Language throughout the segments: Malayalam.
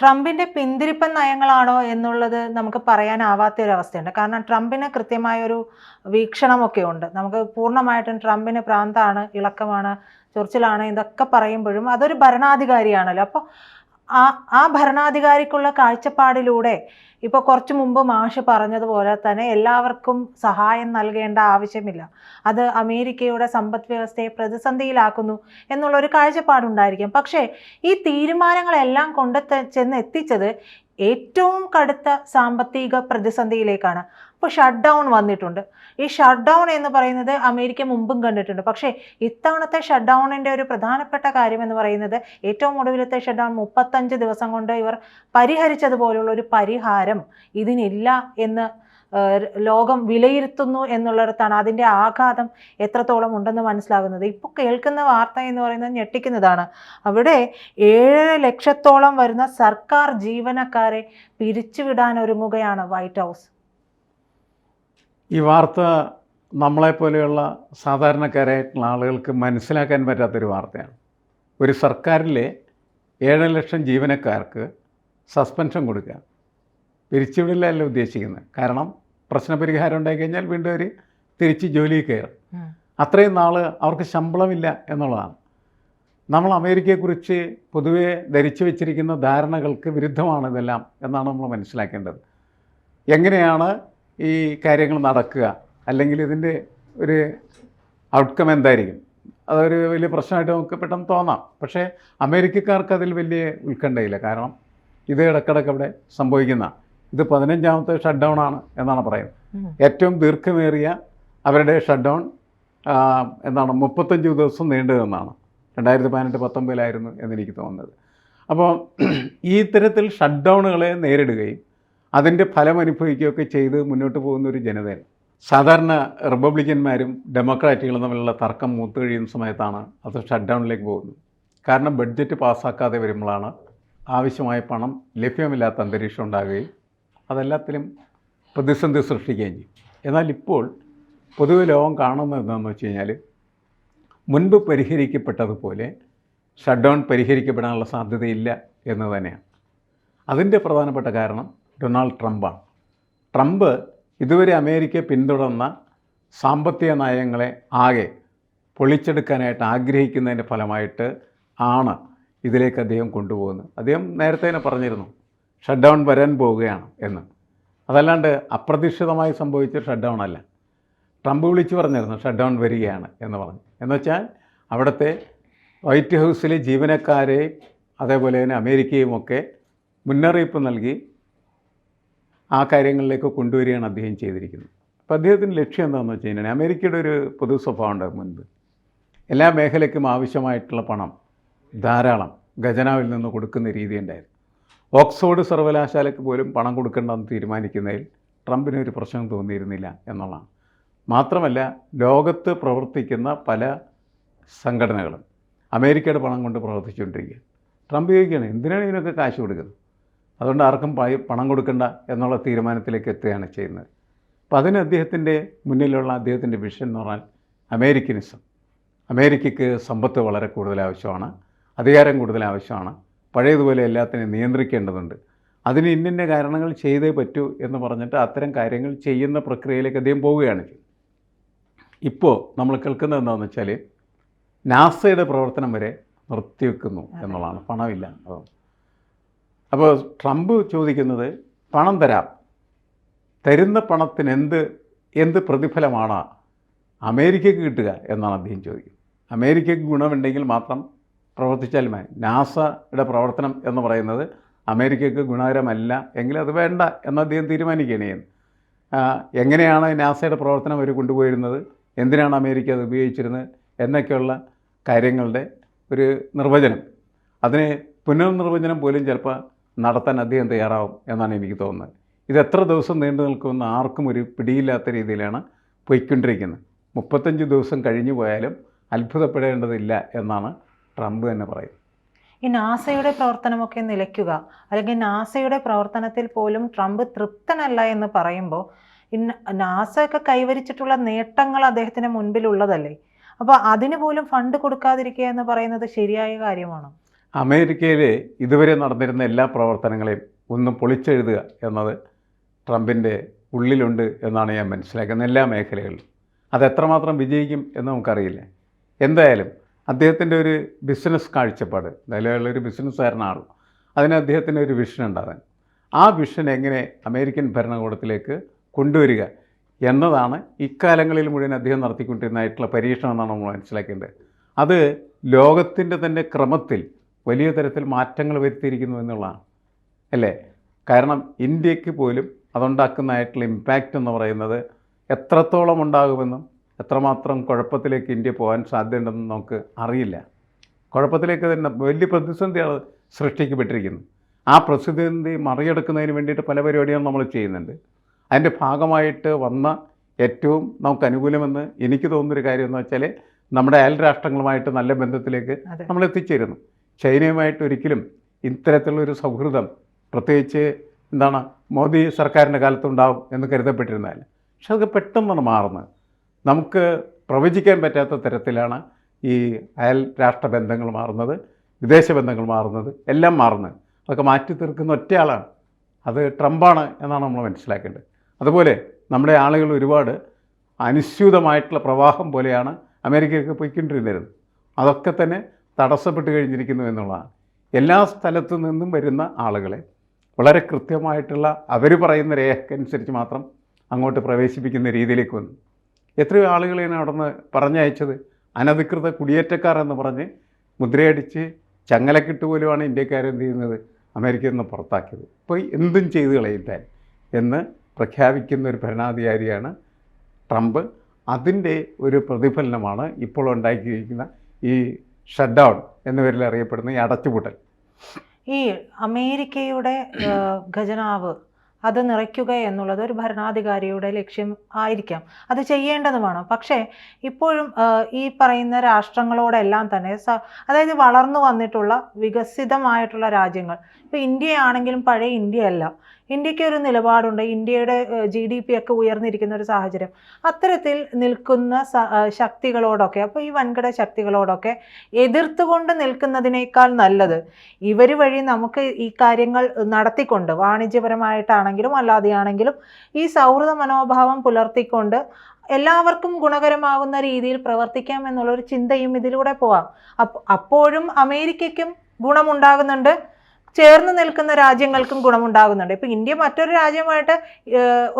ട്രംപിന്റെ പിന്തിരിപ്പൻ നയങ്ങളാണോ എന്നുള്ളത് നമുക്ക് പറയാനാവാത്ത ഒരു അവസ്ഥയുണ്ട് കാരണം ട്രംപിന് കൃത്യമായൊരു വീക്ഷണമൊക്കെ ഉണ്ട്. നമുക്ക് പൂർണമായിട്ടും ട്രംപിന് പ്രാന്താണ് ഇളക്കമാണ് ചൊറിച്ചിലാണ് ഇതൊക്കെ പറയുമ്പോഴും അതൊരു ഭരണാധികാരിയാണല്ലോ. അപ്പോൾ ആ ആ ഭരണാധികാരിക്കുള്ള കാഴ്ചപ്പാടിലൂടെ ഇപ്പോൾ കുറച്ചു മുമ്പ് മാഷ് പറഞ്ഞതുപോലെ തന്നെ എല്ലാവർക്കും സഹായം നൽകേണ്ട ആവശ്യമില്ല. അത് അമേരിക്കയുടെ സമ്പദ് വ്യവസ്ഥയെ പ്രതിസന്ധിയിലാക്കുന്നു എന്നുള്ളൊരു കാഴ്ചപ്പാടുണ്ടായിരിക്കും. പക്ഷേ ഈ തീരുമാനങ്ങളെല്ലാം കൊണ്ട് ത- ചെന്ന് എത്തിച്ചത് ഏറ്റവും കടുത്ത സാമ്പത്തിക പ്രതിസന്ധിയിലേക്കാണ്. അപ്പോൾ ഷട്ട് ഡൗൺ വന്നിട്ടുണ്ട്. ഈ ഷട്ട് ഡൗൺ എന്ന് പറയുന്നത് അമേരിക്ക മുമ്പും കണ്ടിട്ടുണ്ട്. പക്ഷേ ഇത്തവണത്തെ ഷട്ട് ഡൗണിന്റെ ഒരു പ്രധാനപ്പെട്ട കാര്യം എന്ന് പറയുന്നത് ഏറ്റവും ഒടുവിലത്തെ ഷട്ട് ഡൗൺ മുപ്പത്തഞ്ച് ദിവസം കൊണ്ട് ഇവർ പരിഹരിച്ചതുപോലുള്ള ഒരു പരിഹാരം ഇതിനില്ല എന്ന് ലോകം വിലയിരുത്തുന്നു എന്നുള്ളിടത്താണ് അതിന്റെ ആഘാതം എത്രത്തോളം ഉണ്ടെന്ന് മനസ്സിലാകുന്നത്. ഇപ്പോൾ കേൾക്കുന്ന വാർത്ത എന്ന് പറയുന്നത് ഞെട്ടിക്കുന്നതാണ്. അവിടെ ഏഴര ലക്ഷത്തോളം വരുന്ന സർക്കാർ ജീവനക്കാരെ പിരിച്ചുവിടാൻ ഒരുങ്ങുകയാണ് വൈറ്റ് ഹൗസ്. ഈ വാർത്ത നമ്മളെപ്പോലെയുള്ള സാധാരണക്കാരായിട്ടുള്ള ആളുകൾക്ക് മനസ്സിലാക്കാൻ പറ്റാത്തൊരു വാർത്തയാണ്. ഒരു സർക്കാരിലെ ഏഴര ലക്ഷം ജീവനക്കാർക്ക് സസ്പെൻഷൻ കൊടുക്കുക. പിരിച്ചുവിടില്ലല്ലോ ഉദ്ദേശിക്കുന്നത്. കാരണം പ്രശ്നപരിഹാരം ഉണ്ടായി കഴിഞ്ഞാൽ വീണ്ടും അവർ തിരിച്ച് ജോലിയിൽ കയറും. അത്രയും നാൾ അവർക്ക് ശമ്പളമില്ല എന്നുള്ളതാണ്. നമ്മൾ അമേരിക്കയെക്കുറിച്ച് പൊതുവെ ധരിച്ചു വെച്ചിരിക്കുന്ന ധാരണകൾക്ക് വിരുദ്ധമാണ് ഇതെല്ലാം എന്നാണ് നമ്മൾ മനസ്സിലാക്കേണ്ടത്. എങ്ങനെയാണ് ഈ കാര്യങ്ങൾ നടക്കുക? അല്ലെങ്കിൽ ഇതിന്റെ ഒരു ഔട്ട്കം എന്തായിരിക്കും? അതൊരു വലിയ പ്രശ്നമായിട്ട് നമുക്ക് പെട്ടെന്ന് തോന്നാം. പക്ഷേ അമേരിക്കക്കാർക്ക് അതിൽ വലിയ ഉത്കണ്ഠയില്ല. കാരണം ഇത് ഇടക്കിടക്ക് അവിടെ സംഭവിക്കുന്ന ഇത് പതിനഞ്ചാമത്തെ ഷട്ട് ഡൗൺ ആണ് എന്നാണ് പറയുന്നത്. ഏറ്റവും ദീർഘമേറിയ അവരുടെ ഷട്ട് ഡൗൺ എന്താണ് മുപ്പത്തഞ്ച് ദിവസം നീണ്ടതെന്നാണ് നിന്നാണ്. രണ്ടായിരത്തി പതിനെട്ട് പത്തൊമ്പതിലായിരുന്നു എന്നെനിക്ക് തോന്നുന്നത്. അപ്പോൾ ഈ ഇത്തരത്തിൽ ഷട്ട് ഡൗണുകളെ നേരിടുകയും അതിന്റെ ഫലം അനുഭവിക്കുകയൊക്കെ ചെയ്ത് മുന്നോട്ട് പോകുന്ന ഒരു ജനതയാണ് സാധാരണ റിപ്പബ്ലിക്കന്മാരും ഡെമോക്രാറ്റുകളും തമ്മിലുള്ള തർക്കം മൂത്ത് കഴിയുന്ന സമയത്താണ് അത് ഷട്ട് ഡൗണിലേക്ക് പോകുന്നത്. കാരണം ബഡ്ജറ്റ് പാസ്സാക്കാതെ വരുമ്പോഴാണ് ആവശ്യമായ പണം ലഭ്യമില്ലാത്ത അന്തരീക്ഷം ഉണ്ടാകുകയും അതെല്ലാത്തിലും പ്രതിസന്ധി സൃഷ്ടിക്കുകയും ചെയ്യും. എന്നാൽ ഇപ്പോൾ പൊതുവെ ലോകം കാണുന്നത് എന്താണെന്ന് വെച്ച് കഴിഞ്ഞാൽ മുൻപ് പരിഹരിക്കപ്പെട്ടതുപോലെ ഷട്ട് ഡൗൺ പരിഹരിക്കപ്പെടാനുള്ള സാധ്യതയില്ല എന്ന് തന്നെയാണ്. അതിന്റെ പ്രധാനപ്പെട്ട കാരണം ഡൊണാൾഡ് ട്രംപാണ്. ട്രംപ് ഇതുവരെ അമേരിക്ക പിന്തുടർന്ന സാമ്പത്തിക നയങ്ങളെ ആകെ പൊളിച്ചെടുക്കാനായിട്ട് ആഗ്രഹിക്കുന്നതിന്റെ ഫലമായിട്ട് ആണ് ഇതിലേക്ക് അദ്ദേഹം കൊണ്ടുപോകുന്നത്. അദ്ദേഹം നേരത്തെ തന്നെ പറഞ്ഞിരുന്നു ഷട്ട് ഡൗൺ വരാൻ പോവുകയാണ് എന്ന്. അതല്ലാണ്ട് അപ്രതീക്ഷിതമായി സംഭവിച്ച ഷട്ട് ഡൗൺ അല്ല. ട്രംപ് വിളിച്ചു പറഞ്ഞിരുന്നു ഷട്ട് ഡൗൺ വരികയാണ് എന്ന് പറഞ്ഞു. എന്നുവെച്ചാൽ അവിടുത്തെ വൈറ്റ് ഹൗസിലെ ജീവനക്കാരെ അതേപോലെ തന്നെ അമേരിക്കയും ഒക്കെ മുന്നറിയിപ്പ് നൽകി ആ കാര്യങ്ങളിലേക്ക് കൊണ്ടുവരികയാണ് അദ്ദേഹം ചെയ്തിരിക്കുന്നത്. അപ്പോൾ അദ്ദേഹത്തിന്റെ ലക്ഷ്യം എന്താണെന്ന് വെച്ച് കഴിഞ്ഞാൽ അമേരിക്കയുടെ ഒരു പൊതു സ്വഭാവം ഉണ്ട് മുൻപ്. എല്ലാ മേഖലയ്ക്കും ആവശ്യമായിട്ടുള്ള പണം ധാരാളം ഖജനാവിൽ നിന്ന് കൊടുക്കുന്ന രീതി ഉണ്ടായിരുന്നു. ഓക്സ്ഫോർഡ് സർവകലാശാലയ്ക്ക് പോലും പണം കൊടുക്കേണ്ടെന്ന് തീരുമാനിക്കുന്നതിൽ ട്രംപിന് ഒരു പ്രശ്നം തോന്നിയിരുന്നില്ല എന്നുള്ളതാണ്. മാത്രമല്ല ലോകത്ത് പ്രവർത്തിക്കുന്ന പല സംഘടനകളും അമേരിക്കയുടെ പണം കൊണ്ട് പ്രവർത്തിച്ചുകൊണ്ടിരിക്കുക ട്രംപ് ചോദിക്കുകയാണ് എന്തിനാണ് ഇതിനൊക്കെ കാശ് കൊടുക്കുന്നത്? അതുകൊണ്ട് ആർക്കും പണം കൊടുക്കണ്ട എന്നുള്ള തീരുമാനത്തിലേക്ക് എത്തുകയാണ് ചെയ്യുന്നത്. അപ്പം അതിന് അദ്ദേഹത്തിന്റെ മുന്നിലുള്ള അദ്ദേഹത്തിന്റെ വിഷൻ എന്ന് പറഞ്ഞാൽ അമേരിക്കനിസം. അമേരിക്കയ്ക്ക് സമ്പത്ത് വളരെ കൂടുതൽ ആവശ്യമാണ് അധികാരം കൂടുതൽ ആവശ്യമാണ്. പഴയതുപോലെ എല്ലാത്തിനെയും നിയന്ത്രിക്കേണ്ടതുണ്ട്. അതിന് ഇന്നിന്ന കാരണങ്ങൾ ചെയ്തേ പറ്റൂ എന്ന് പറഞ്ഞിട്ട് അത്തരം കാര്യങ്ങൾ ചെയ്യുന്ന പ്രക്രിയയിലേക്ക് അദ്ദേഹം പോവുകയാണ് ഇപ്പോൾ നമ്മൾ കേൾക്കുന്നത് എന്താണെന്ന് വെച്ചാൽ നാസയുടെ പ്രവർത്തനം വരെ നിർത്തിവെക്കുന്നു എന്നുള്ളതാണ്. പണമില്ല. അപ്പോൾ അപ്പോൾ ട്രംപ് ചോദിക്കുന്നത് പണം തരാം. തരുന്ന പണത്തിന് എന്ത് എന്ത് പ്രതിഫലമാണ് അമേരിക്കയ്ക്ക് കിട്ടുക എന്നാണ് അദ്ദേഹം ചോദിക്കുന്നത്. അമേരിക്കയ്ക്ക് ഗുണമുണ്ടെങ്കിൽ മാത്രം പ്രവർത്തിച്ചാൽ മതി. നാസയുടെ പ്രവർത്തനം എന്ന് പറയുന്നത് അമേരിക്കയ്ക്ക് ഗുണകരമല്ല എങ്കിലും അത് വേണ്ട എന്ന് അദ്ദേഹം തീരുമാനിക്കുകയാണ് ചെയ്യുന്നത്. എങ്ങനെയാണ് നാസയുടെ പ്രവർത്തനം അവർ കൊണ്ടുപോയിരുന്നത്? എന്തിനാണ് അമേരിക്ക അത് ഉപയോഗിച്ചിരുന്നത്? എന്നൊക്കെയുള്ള കാര്യങ്ങളുടെ ഒരു നിർവചനം. അതിനെ പുനർനിർവചനം പോലും ചിലപ്പോൾ നടത്താൻ അദ്ദേഹം തയ്യാറാവും എന്നാണ് എനിക്ക് തോന്നുന്നത്. ഇത് എത്ര ദിവസം നീണ്ടു നിൽക്കുമെന്ന് ആർക്കും ഒരു പിടിയില്ലാത്ത രീതിയിലാണ് പോയിക്കൊണ്ടിരിക്കുന്നത്. മുപ്പത്തഞ്ച് ദിവസം കഴിഞ്ഞു പോയാലും അത്ഭുതപ്പെടേണ്ടതില്ല എന്നാണ് ട്രംപ് തന്നെ പറയും. ഈ നാസയുടെ പ്രവർത്തനമൊക്കെ നിലയ്ക്കുക. അല്ലെങ്കിൽ നാസയുടെ പ്രവർത്തനത്തിൽ പോലും ട്രംപ് തൃപ്തനല്ല എന്ന് പറയുമ്പോൾ നാസ ഒക്കെ കൈവരിച്ചിട്ടുള്ള നേട്ടങ്ങൾ അദ്ദേഹത്തിന് മുൻപിലുള്ളതല്ലേ? അപ്പോൾ അതിന് പോലും ഫണ്ട് കൊടുക്കാതിരിക്കുക എന്ന് പറയുന്നത് ശരിയായ കാര്യമാണ്? അമേരിക്കയിൽ ഇതുവരെ നടന്നിരുന്ന എല്ലാ പ്രവർത്തനങ്ങളെയും ഒന്ന് പൊളിച്ചെഴുതുക എന്നത് ട്രംപിന്റെ ഉള്ളിലുണ്ട് എന്നാണ് ഞാൻ മനസ്സിലാക്കുന്നത് എല്ലാ മേഖലകളിലും. അത് എത്രമാത്രം വിജയിക്കും എന്ന് നമുക്കറിയില്ല. എന്തായാലും അദ്ദേഹത്തിന്റെ ഒരു ബിസിനസ് കാഴ്ചപ്പാട് അയാൾ ഒരു ബിസിനസ്സുകാരനാണ് അതിന് അദ്ദേഹത്തിന് ഒരു വിഷൻ ഉണ്ടാകാൻ. ആ വിഷൻ എങ്ങനെ അമേരിക്കൻ ഭരണകൂടത്തിലേക്ക് കൊണ്ടുവരിക എന്നതാണ് ഇക്കാലങ്ങളിൽ മുഴുവൻ അദ്ദേഹം നടത്തിക്കൊണ്ടിരുന്നതായിട്ടുള്ള പരീക്ഷണം എന്നാണ് നമ്മൾ മനസ്സിലാക്കേണ്ടത്. അത് ലോകത്തിന്റെ തന്നെ ക്രമത്തിൽ വലിയ തരത്തിൽ മാറ്റങ്ങൾ വരുത്തിയിരിക്കുന്നു എന്നുള്ളതാണ്. അല്ലേ? കാരണം ഇന്ത്യയ്ക്ക് പോലും അതുണ്ടാക്കുന്നതായിട്ടുള്ള ഇമ്പാക്റ്റ് എന്ന് പറയുന്നത് എത്രത്തോളം ഉണ്ടാകുമെന്നും എത്രമാത്രം കുഴപ്പത്തിലേക്ക് ഇന്ത്യ പോകാൻ സാധ്യതയുണ്ടെന്ന് നമുക്ക് അറിയില്ല. കുഴപ്പത്തിലേക്ക് തന്നെ വലിയ പ്രതിസന്ധിയാണ് സൃഷ്ടിക്കപ്പെട്ടിരിക്കുന്നത് ആ പ്രതിസന്ധി മറികടക്കുന്നതിന് വേണ്ടിയിട്ട് പല പരിപാടികളും നമ്മൾ ചെയ്യുന്നുണ്ട്. അതിന്റെ ഭാഗമായിട്ട് വന്ന ഏറ്റവും നമുക്ക് അനുകൂലമെന്ന് എനിക്ക് തോന്നുന്നൊരു കാര്യം എന്ന് വെച്ചാൽ നമ്മുടെ അയൽ രാഷ്ട്രങ്ങളുമായിട്ട് നല്ല ബന്ധത്തിലേക്ക് നമ്മൾ എത്തിച്ചേരുന്നു. ചൈനയുമായിട്ട് ഒരിക്കലും ഇത്തരത്തിലുള്ളൊരു സൗഹൃദം പ്രത്യേകിച്ച് എന്താണ് മോദി സർക്കാരിന്റെ കാലത്തുണ്ടാവും എന്ന് കരുതപ്പെട്ടിരുന്നാൽ പക്ഷെ അതൊക്കെ പെട്ടെന്നാണ് മാറുന്നത് നമുക്ക് പ്രവചിക്കാൻ പറ്റാത്ത തരത്തിലാണ് ഈ അയൽ രാഷ്ട്ര ബന്ധങ്ങൾ മാറുന്നത് വിദേശ ബന്ധങ്ങൾ മാറുന്നത് എല്ലാം മാറുന്നത്. അതൊക്കെ മാറ്റി തീർക്കുന്ന ഒറ്റയാളാണ്. അത് ട്രംപാണ് എന്നാണ് നമ്മൾ മനസ്സിലാക്കേണ്ടത്. അതുപോലെ നമ്മുടെ ആളുകൾ ഒരുപാട് അനുസ്യൂതമായിട്ടുള്ള പ്രവാഹം പോലെയാണ് അമേരിക്കയ്ക്ക് പോയിക്കൊണ്ടിരുന്നത്. അതൊക്കെ തന്നെ തടസ്സപ്പെട്ട് കഴിഞ്ഞിരിക്കുന്നു എന്നുള്ളതാണ്. എല്ലാ സ്ഥലത്തു നിന്നും വരുന്ന ആളുകളെ വളരെ കൃത്യമായിട്ടുള്ള അവർ പറയുന്ന രേഖക്കനുസരിച്ച് മാത്രം അങ്ങോട്ട് പ്രവേശിപ്പിക്കുന്ന രീതിയിലേക്ക് വന്നു. എത്രയോ ആളുകളെയാണ് അവിടെ നിന്ന് പറഞ്ഞയച്ചത്. അനധികൃത കുടിയേറ്റക്കാർ എന്ന് പറഞ്ഞ് മുദ്രയടിച്ച് ചങ്ങലക്കിട്ട് പോലുമാണ് ഇന്ത്യക്കാരെന്ത് ചെയ്യുന്നത്? അമേരിക്കയിൽ നിന്ന് പുറത്താക്കിയത്. ഇപ്പോൾ എന്തും ചെയ്തു കളയുത്താൻ എന്ന് പ്രഖ്യാപിക്കുന്ന ഒരു ഭരണാധികാരിയാണ് ട്രംപ്. അതിന്റെ ഒരു പ്രതിഫലനമാണ് ഇപ്പോൾ ഉണ്ടാക്കിയിരിക്കുന്ന ഈ ഷട്ട് ഡൗൺ എന്ന പേരിൽ അറിയപ്പെടുന്ന ഈ അടച്ചുപൂട്ടൽ. ഈ അമേരിക്കയുടെ ഖജനാവ് അത് നിറയ്ക്കുക എന്നുള്ളത് ഒരു ഭരണാധികാരിയുടെ ലക്ഷ്യം ആയിരിക്കാം. അത് ചെയ്യേണ്ടതുമാണ്. പക്ഷേ ഇപ്പോഴും ഈ പറയുന്ന രാഷ്ട്രങ്ങളോടെല്ലാം തന്നെ സ അതായത് വളർന്നു വന്നിട്ടുള്ള വികസിതമായിട്ടുള്ള രാജ്യങ്ങൾ. ഇപ്പോൾ ഇന്ത്യയാണെങ്കിലും പഴയ ഇന്ത്യ അല്ല ഇന്ത്യയ്ക്ക് ഒരു നിലപാടുണ്ട്. ഇന്ത്യയുടെ ജി ഡി പി ഒക്കെ ഉയർന്നിരിക്കുന്ന ഒരു സാഹചര്യം. അത്തരത്തിൽ നിൽക്കുന്ന ശക്തികളോടൊക്കെ അപ്പോൾ ഈ വൻകിട ശക്തികളോടൊക്കെ എതിർത്തുകൊണ്ട് നിൽക്കുന്നതിനേക്കാൾ നല്ലത് ഇവർ വഴി നമുക്ക് ഈ കാര്യങ്ങൾ നടത്തിക്കൊണ്ട് വാണിജ്യപരമായിട്ടാണെങ്കിലും അല്ലാതെയാണെങ്കിലും ഈ സൗഹൃദ മനോഭാവം പുലർത്തിക്കൊണ്ട് എല്ലാവർക്കും ഗുണകരമാകുന്ന രീതിയിൽ പ്രവർത്തിക്കാം എന്നുള്ളൊരു ചിന്തയും ഇതിലൂടെ പോവാം. അപ്പോഴും അമേരിക്കയ്ക്കും ഗുണമുണ്ടാകുന്നുണ്ട്. ചേർന്ന് നിൽക്കുന്ന രാജ്യങ്ങൾക്കും ഗുണമുണ്ടാകുന്നുണ്ട്. ഇപ്പൊ ഇന്ത്യ മറ്റൊരു രാജ്യമായിട്ട്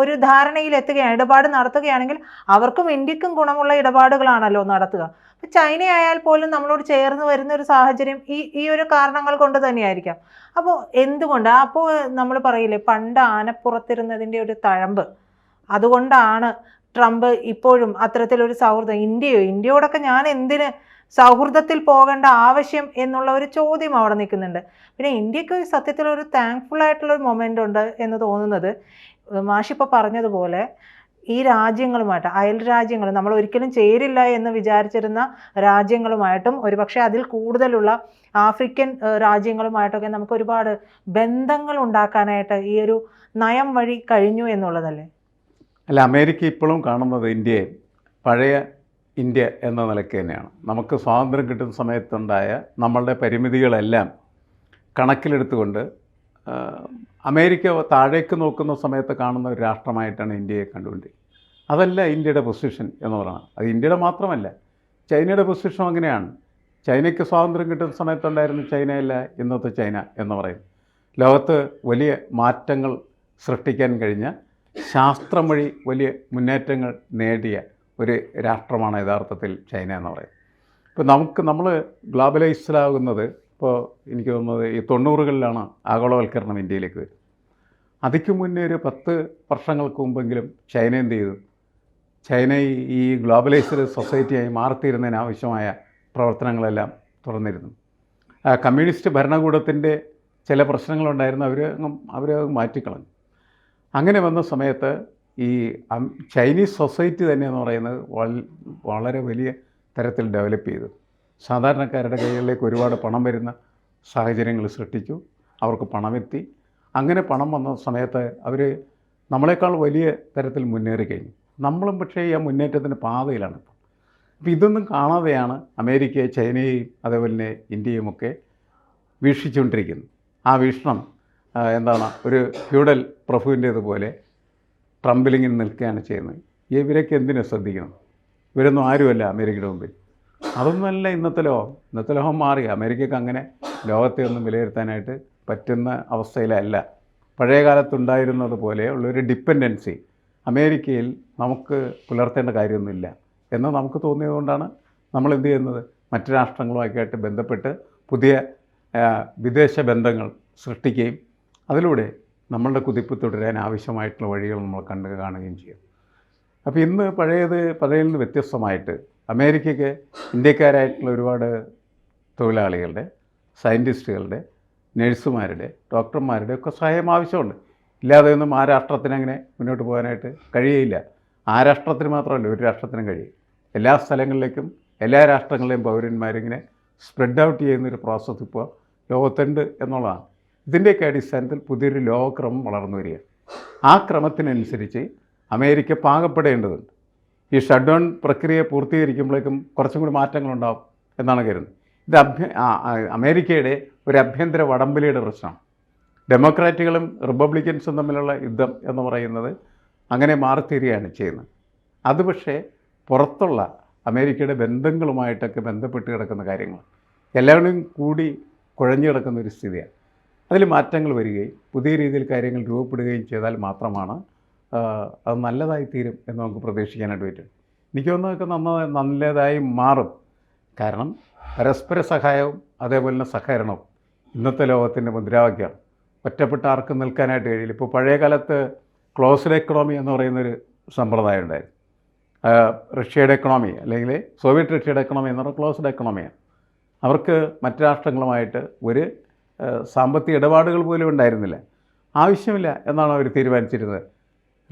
ഒരു ധാരണയിൽ എത്തുകയാണ് ഇടപാട് നടത്തുകയാണെങ്കിൽ അവർക്കും ഇന്ത്യക്കും ഗുണമുള്ള ഇടപാടുകളാണല്ലോ നടത്തുക. അപ്പോൾ ചൈന ആയാൽ പോലും നമ്മളോട് ചേർന്ന് വരുന്ന ഒരു സാഹചര്യം ഈ ഈ ഒരു കാരണങ്ങൾ കൊണ്ട് തന്നെയായിരിക്കാം. അപ്പോൾ എന്തുകൊണ്ട്? അപ്പോൾ നമ്മൾ പറയില്ലേ പണ്ട് ആനപ്പുറത്തിരുന്നതിന്റെ ഒരു തഴമ്പ്. അതുകൊണ്ടാണ് ട്രംപ് ഇപ്പോഴും അത്തരത്തിലൊരു സൗഹൃദം. ഇന്ത്യയോ? ഇന്ത്യയോടൊക്കെ ഞാൻ എന്തിന് സൗഹൃദത്തിൽ പോകേണ്ട ആവശ്യം എന്നുള്ള ഒരു ചോദ്യം അവിടെ നിൽക്കുന്നുണ്ട്. പിന്നെ ഇന്ത്യയ്ക്ക് സത്യത്തിൽ ഒരു താങ്ക്ഫുൾ ആയിട്ടുള്ള ഒരു മൊമെന്റ് ഉണ്ട് എന്ന് തോന്നുന്നത് മാഷിപ്പോൾ പറഞ്ഞതുപോലെ ഈ രാജ്യങ്ങളുമായിട്ട് അയൽ രാജ്യങ്ങൾ നമ്മൾ ഒരിക്കലും ചേരില്ല എന്ന് വിചാരിച്ചിരുന്ന രാജ്യങ്ങളുമായിട്ടും ഒരുപക്ഷെ അതിൽ കൂടുതലുള്ള ആഫ്രിക്കൻ രാജ്യങ്ങളുമായിട്ടൊക്കെ നമുക്ക് ഒരുപാട് ബന്ധങ്ങൾ ഉണ്ടാക്കാനായിട്ട് ഈ ഒരു നയം വഴി കഴിഞ്ഞു എന്നുള്ളതല്ലേ? അല്ല അമേരിക്ക ഇപ്പോഴും കാണുന്നത് ഇന്ത്യയെ പഴയ ഇന്ത്യ എന്ന നിലയ്ക്ക് തന്നെയാണ്. നമുക്ക് സ്വാതന്ത്ര്യം കിട്ടുന്ന സമയത്തുണ്ടായ നമ്മളുടെ പരിമിതികളെല്ലാം കണക്കിലെടുത്തുകൊണ്ട് അമേരിക്ക താഴേക്ക് നോക്കുന്ന സമയത്ത് കാണുന്ന ഒരു രാഷ്ട്രമായിട്ടാണ് ഇന്ത്യയെ കണ്ടുകൊണ്ടിരിക്കുന്നത്. അതല്ല ഇന്ത്യയുടെ പൊസിഷൻ എന്ന് പറയുന്നത്. അത് ഇന്ത്യയുടെ മാത്രമല്ല ചൈനയുടെ പൊസിഷൻ അങ്ങനെയാണ്. ചൈനയ്ക്ക് സ്വാതന്ത്ര്യം കിട്ടുന്ന സമയത്തുണ്ടായിരുന്ന ചൈനയല്ല ഇന്നത്തെ ചൈന എന്ന് പറയും ലോകത്ത് വലിയ മാറ്റങ്ങൾ സൃഷ്ടിക്കാൻ കഴിഞ്ഞ ശാസ്ത്രം വഴി വലിയ മുന്നേറ്റങ്ങൾ നേടിയ ഒരു രാഷ്ട്രമാണ് യഥാർത്ഥത്തിൽ ചൈന എന്ന് പറയുന്നത്. ഇപ്പോൾ നമുക്ക് നമ്മൾ ഗ്ലോബലൈസ്ഡാകുന്നത് ഇപ്പോൾ എനിക്ക് തോന്നുന്നത് ഈ തൊണ്ണൂറുകളിലാണ് ആഗോളവൽക്കരണം ഇന്ത്യയിലേക്ക് വരുന്നത്. അതിക്ക് മുന്നേ ഒരു പത്ത് വർഷങ്ങൾക്ക് മുമ്പെങ്കിലും ചൈന എന്ത് ചെയ്തു? ചൈന ഈ- ഈ ഗ്ലോബലൈസ്ഡ് സൊസൈറ്റിയായി മാറിത്തീരുന്നതിനാവശ്യമായ പ്രവർത്തനങ്ങളെല്ലാം തുറന്നിരുന്നു. കമ്മ്യൂണിസ്റ്റ് ഭരണകൂടത്തിന്റെ ചില പ്രശ്നങ്ങളുണ്ടായിരുന്നു. അവർ അവർ മാറ്റിക്കളഞ്ഞു. അങ്ങനെ വന്ന സമയത്ത് ഈ ചൈനീസ് സൊസൈറ്റി തന്നെ എന്ന് പറയുന്നത് വളരെ വലിയ തരത്തിൽ ഡെവലപ്പ് ചെയ്തു. സാധാരണക്കാരുടെ കൈകളിലേക്ക് ഒരുപാട് പണം വരുന്ന സാഹചര്യങ്ങൾ സൃഷ്ടിച്ചു. അവർക്ക് പണമെത്തി. അങ്ങനെ പണം വന്ന സമയത്ത് അവർ നമ്മളെക്കാൾ വലിയ തരത്തിൽ മുന്നേറി കഴിഞ്ഞു. നമ്മളും പക്ഷേ ഈ ആ മുന്നേറ്റത്തിന്റെ പാതയിലാണ് ഇപ്പോൾ അപ്പോൾ ഇതൊന്നും കാണാതെയാണ് അമേരിക്കയെ ചൈനയെയും അതേപോലെ തന്നെ ഇന്ത്യയുമൊക്കെ വീക്ഷിച്ചുകൊണ്ടിരിക്കുന്നത്. ആ വീക്ഷണം എന്താണ് ഒരു ഫ്യൂഡൽ പ്രഭുവിന്റേതുപോലെ ട്രംപിലിങ്ങനെ നിൽക്കുകയാണ് ചെയ്യുന്നത്. ഇവരൊക്കെ എന്തിനു ശ്രദ്ധിക്കണം? ഇവരൊന്നും ആരുമല്ല അമേരിക്കയുടെ മുമ്പിൽ. അതൊന്നുമല്ല ഇന്നത്തെ ലോകം. ഇന്നത്തെ ലോകം മാറി. അമേരിക്കക്ക് അങ്ങനെ ലോകത്തെ ഒന്നും വിലയിരുത്താനായിട്ട് പറ്റുന്ന അവസ്ഥയിലല്ല. പഴയ കാലത്തുണ്ടായിരുന്നത് പോലെ ഉള്ളൊരു ഡിപ്പെൻഡൻസി അമേരിക്കയിൽ നമുക്ക് പുലർത്തേണ്ട കാര്യമൊന്നുമില്ല. എന്ന് നമുക്ക് തോന്നിയതുകൊണ്ടാണ് നമ്മൾ എന്ത് ചെയ്യുന്നത്? മറ്റു രാഷ്ട്രങ്ങളുമായിട്ട് ബന്ധപ്പെട്ട് പുതിയ വിദേശ ബന്ധങ്ങൾ സൃഷ്ടിക്കുകയും അതിലൂടെ നമ്മളുടെ കുതിപ്പ് തുടരാൻ ആവശ്യമായിട്ടുള്ള വഴികൾ നമ്മൾ കണ്ടു കാണുകയും ചെയ്യും. അപ്പോൾ ഇന്ന് പഴയത് പഴയതിൽ നിന്ന് വ്യത്യസ്തമായിട്ട് അമേരിക്കയ്ക്ക് ഇന്ത്യക്കാരായിട്ടുള്ള ഒരുപാട് തൊഴിലാളികളുടെ സയന്റിസ്റ്റുകളുടെ നഴ്സുമാരുടെ ഡോക്ടർമാരുടെ ഒക്കെ സഹായം ആവശ്യമുണ്ട്. ഇല്ലാതെ ഒന്നും ആ രാഷ്ട്രത്തിന് അങ്ങനെ മുന്നോട്ട് പോകാനായിട്ട് കഴിയയില്ല ആ രാഷ്ട്രത്തിന് മാത്രമല്ല ഒരു രാഷ്ട്രത്തിനും കഴിയും. എല്ലാ സ്ഥലങ്ങളിലേക്കും എല്ലാ രാഷ്ട്രങ്ങളിലെയും പൗരന്മാരിങ്ങനെ സ്പ്രെഡ് ഔട്ട് ചെയ്യുന്നൊരു പ്രോസസ്സ് ഇപ്പോൾ ലോകത്തുണ്ട് എന്നുള്ളതാണ്. ഇതിന്റെയൊക്കെ അടിസ്ഥാനത്തിൽ പുതിയൊരു ലോകക്രമം വളർന്നു വരികയാണ്. ആ ക്രമത്തിനനുസരിച്ച് അമേരിക്ക പാകപ്പെടേണ്ടതുണ്ട്. ഈ ഷട്ട് ഡൗൺ പ്രക്രിയ പൂർത്തീകരിക്കുമ്പോഴേക്കും കുറച്ചും കൂടി മാറ്റങ്ങളുണ്ടാവും എന്നാണ് കരുതുന്നത്. ഇത് അഭ്യ അമേരിക്കയുടെ ഒരു അഭ്യന്തര വടംവലിയുടെ പ്രശ്നമാണ്. ഡെമോക്രാറ്റുകളും റിപ്പബ്ലിക്കൻസും തമ്മിലുള്ള യുദ്ധം എന്ന് പറയുന്നത് അങ്ങനെ മാറിത്തീരുകയാണ് ചെയ്യുന്നത്. അത് പക്ഷേ പുറത്തുള്ള അമേരിക്കയുടെ ബന്ധങ്ങളുമായിട്ടൊക്കെ ബന്ധപ്പെട്ട് കിടക്കുന്ന കാര്യങ്ങൾ എല്ലാവരും കൂടി കുഴഞ്ഞു കിടക്കുന്ന ഒരു സ്ഥിതിയാണ്. അതിൽ മാറ്റങ്ങൾ വരികയും പുതിയ രീതിയിൽ കാര്യങ്ങൾ രൂപപ്പെടുകയും ചെയ്താൽ മാത്രമാണ് അത് നല്ലതായി തീരും എന്ന് നമുക്ക് പ്രതീക്ഷിക്കാനായിട്ട് പറ്റും. എനിക്ക് തോന്നുന്നതൊക്കെ നന്നായി നല്ലതായി മാറും. കാരണം പരസ്പര സഹായവും അതേപോലെ തന്നെ സഹകരണവും ഇന്നത്തെ ലോകത്തിന്റെ മുദ്രാവാക്യമാണ്. ഒറ്റപ്പെട്ട ആർക്കും നിൽക്കാനായിട്ട് കഴിയില്ല. ഇപ്പോൾ പഴയ കാലത്ത് ക്ലോസ്ഡ് എക്കണോമി എന്ന് പറയുന്നൊരു സമ്പ്രദായം ഉണ്ടായിരുന്നു. റഷ്യയുടെ എക്കണോമി അല്ലെങ്കിൽ സോവിയറ്റ് റഷ്യയുടെ എക്കണോമി എന്ന് പറഞ്ഞാൽ ക്ലോസ്ഡ് എക്കണോമിയാണ്. അവർക്ക് മറ്റു രാഷ്ട്രങ്ങളുമായിട്ട് ഒരു സാമ്പത്തിക ഇടപാടുകൾ പോലും ഉണ്ടായിരുന്നില്ല. ആവശ്യമില്ല എന്നാണ് അവർ തീരുമാനിച്ചിരുന്നത്.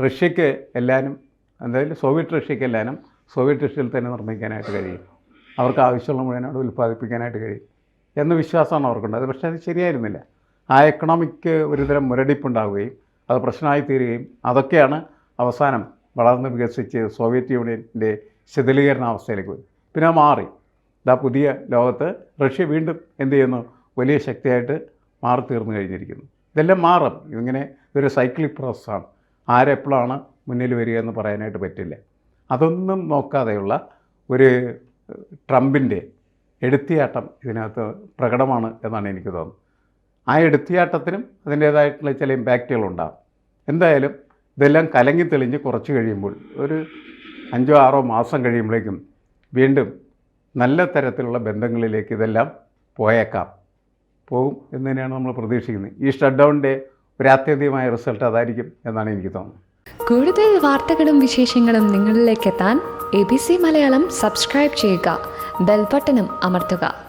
റഷ്യക്ക് എല്ലാവരും എന്തായാലും സോവിയറ്റ് റഷ്യക്ക് എല്ലാവരും സോവിയറ്റ് റഷ്യയിൽ തന്നെ നിർമ്മിക്കാനായിട്ട് കഴിയും. അവർക്ക് ആവശ്യമുള്ള മുഴുവനോട് ഉൽപ്പാദിപ്പിക്കാനായിട്ട് കഴിയും എന്ന വിശ്വാസമാണ് അവർക്കുണ്ടത് പക്ഷേ അത് ശരിയായിരുന്നില്ല. ആ എക്കണോമിക്ക് ഒരുതരം മുരടിപ്പുണ്ടാവുകയും അത് പ്രശ്നമായി തീരുകയും അതൊക്കെയാണ് അവസാനം വളർന്ന് വികസിച്ച് സോവിയറ്റ് യൂണിയന്റെ ശിഥിലീകരണ അവസ്ഥയിലേക്ക് പോയി പിന്നെ മാറി. ഇതാ പുതിയ ലോകത്ത് റഷ്യ വീണ്ടും എന്ത് ചെയ്യുന്നു? വലിയ ശക്തിയായിട്ട് മാറി തീർന്നു കഴിഞ്ഞിരിക്കുന്നു. ഇതെല്ലാം മാറും. ഇങ്ങനെ ഇതൊരു സൈക്ലിക് പ്രോസസ്സാണ് ആരെപ്പോഴാണ് മുന്നിൽ വരിക എന്ന് പറയാനായിട്ട് പറ്റില്ല. അതൊന്നും നോക്കാതെയുള്ള ഒരു ട്രംപിന്റെ എടുത്തിയാട്ടം ഇതിനകത്ത് പ്രകടമാണ് എന്നാണ് എനിക്ക് തോന്നുന്നത്. ആ എടുത്തിയാട്ടത്തിനും അതിന്റേതായിട്ടുള്ള ചില ഇമ്പാക്റ്റുകളുണ്ടാകും എന്തായാലും ഇതെല്ലാം കലങ്ങി തെളിഞ്ഞ് കുറച്ച് കഴിയുമ്പോൾ ഒരു അഞ്ചോ ആറോ മാസം കഴിയുമ്പോഴേക്കും വീണ്ടും നല്ല തരത്തിലുള്ള ബന്ധങ്ങളിലേക്ക് ഇതെല്ലാം പോയേക്കാം. പോകും എന്ന് തന്നെയാണ് നമ്മൾ പ്രതീക്ഷിക്കുന്നത്. ഈ ഷട്ട് ഡൗണിന്റെ ഒരു അത്യധികമായ റിസൾട്ട് അതായിരിക്കും എന്നാണ് എനിക്ക് തോന്നുന്നത്. കൂടുതൽ വാർത്തകളും വിശേഷങ്ങളും നിങ്ങളിലേക്ക് എത്താൻ A B C Malayalam subscribe ചെയ്യുക. ബെൽബട്ടനും അമർത്തുക.